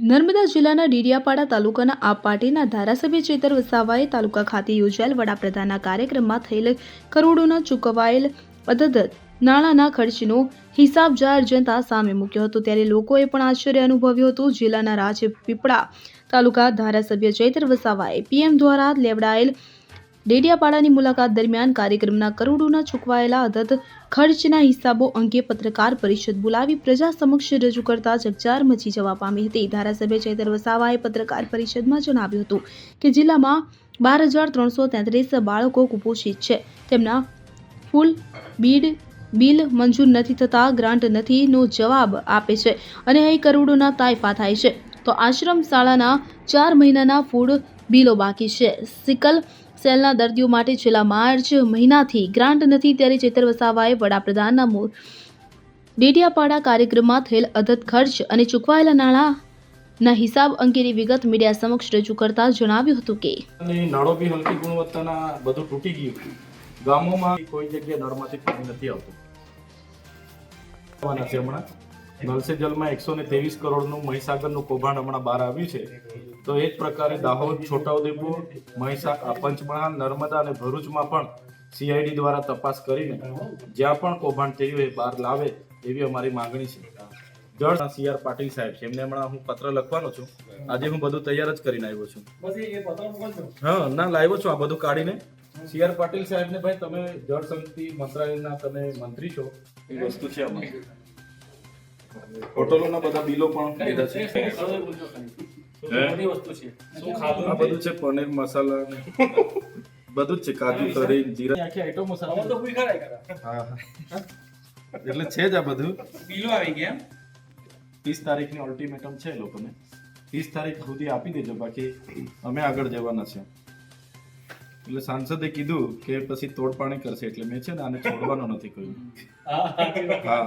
નર્મદા જિલ્લાના ડીડિયાપાડા તાલુકાના આ પાર્ટીના ધારાસભ્ય ચેતર વસાવાએ તાલુકા ખાતે યોજાયેલ વડાપ્રધાનના કાર્યક્રમમાં થયેલ કરોડોના ચૂકવાયેલ અદદ નાણાંના ખર્ચનો હિસાબ જાહેર જનતા સામે મૂક્યો હતો. ત્યારે લોકોએ પણ આશ્ચર્ય અનુભવ્યું હતું. જિલ્લાના રાજપીપળા તાલુકા ધારાસભ્ય ચૈતર વસાવાએ પીએમ દ્વારા લેવડાયેલ ડેડિયાપાડાની મુલાકાત દરમિયાન કાર્યક્રમના કરોડોના ચૂકવાયેલા અદદ ખર્ચના હિસાબો અંગે પત્રકાર પરિષદ બોલાવી પ્રજા સમક્ષ રજૂ કરતા ચકચાર મચી જવા પામી હતી. ધારાસભ્ય ચૈતર વસાવાએ પત્રકાર પરિષદમાં જણાવ્યું હતું કે જિલ્લામાં બાર હજાર ત્રણસો તેત્રીસ બાળકો કુપોષિત છે. તેમના ફૂલ, બીડ, બિલ મંજૂર નથી થતા, ગ્રાન્ટ નથીનો જવાબ આપે છે અને અહીં કરોડોના તાયફા થાય છે. તો આશ્રમ શાળાના ચાર મહિનાના ફૂડ બિલો બાકી છે. સિકલ સેલના દર્દીઓ માટે છેલ્લા માર્ચ મહિનાથી ગ્રાન્ટ નથી, ત્યારે ચેતર વસાવાએ વડાપ્રધાનના મૂળ ડેડિયાપાડા કાર્યક્રમમાં થયેલ અધત ખર્ચ અને ચૂકવાયેલા નાણાંના હિસાબ અંગેની વિગત મીડિયા સમક્ષ રજૂ કરતા જણાવ્યું હતું કે બી હલકી ગુણવત્તાના બધું તૂટી ગયું. ગામોમાં કોઈ જગ્યાએ નળમાંથી પાણી નથી આવતું. નલ સે જલમાં એકસો ને ત્રેવીસ કરોડનું મહીસાગરનું કૌભાંડ હમણાં બહાર આવ્યું છે. તો એ જ પ્રકારે દાહોદ છોટાઉદેપુર મહીસાગર પંચમહાલ નર્મદા અને ભરૂચમાં પણ સીઆઈડી દ્વારા તપાસ કરીને જ્યાં પણ કૌભાંડ થયું એ બહાર લાવે એવી અમારી માંગણી છે. જળ સી આર પાટીલ સાહેબ છે. એમને હમણાં હું પત્ર લખવાનો છું. આજે હું બધું તૈયાર જ કરીને આવ્યો છું. હા ના લાવ્યો છું આ બધું કાઢીને. સી આર પાટીલ સાહેબ ને ભાઈ તમે જળ શક્તિ મંત્રાલયના તમે મંત્રી છો. એ વસ્તુ છે આમાં હોટલોના બધા બિલો પણ લીધા છે. આ બધું છે પનીર મસાલા બધું જ છે કાજુ કરી જીરા. આખી આઈટમો સાથે હા હા. એટલે છે જ આ બધું. બિલો આવી ગયા ત્રીસ તારીખની અલ્ટિમેટમ છે લોકોને. ત્રીસ તારીખ સુધી આપી દેજો બાકી અમે આગળ જવાના છે. એટલે સાંસદે કીધું કે પછી તોડપાણી કરશે એટલે મેં છે ને આને છોડવાનો નથી કહ્યું હા.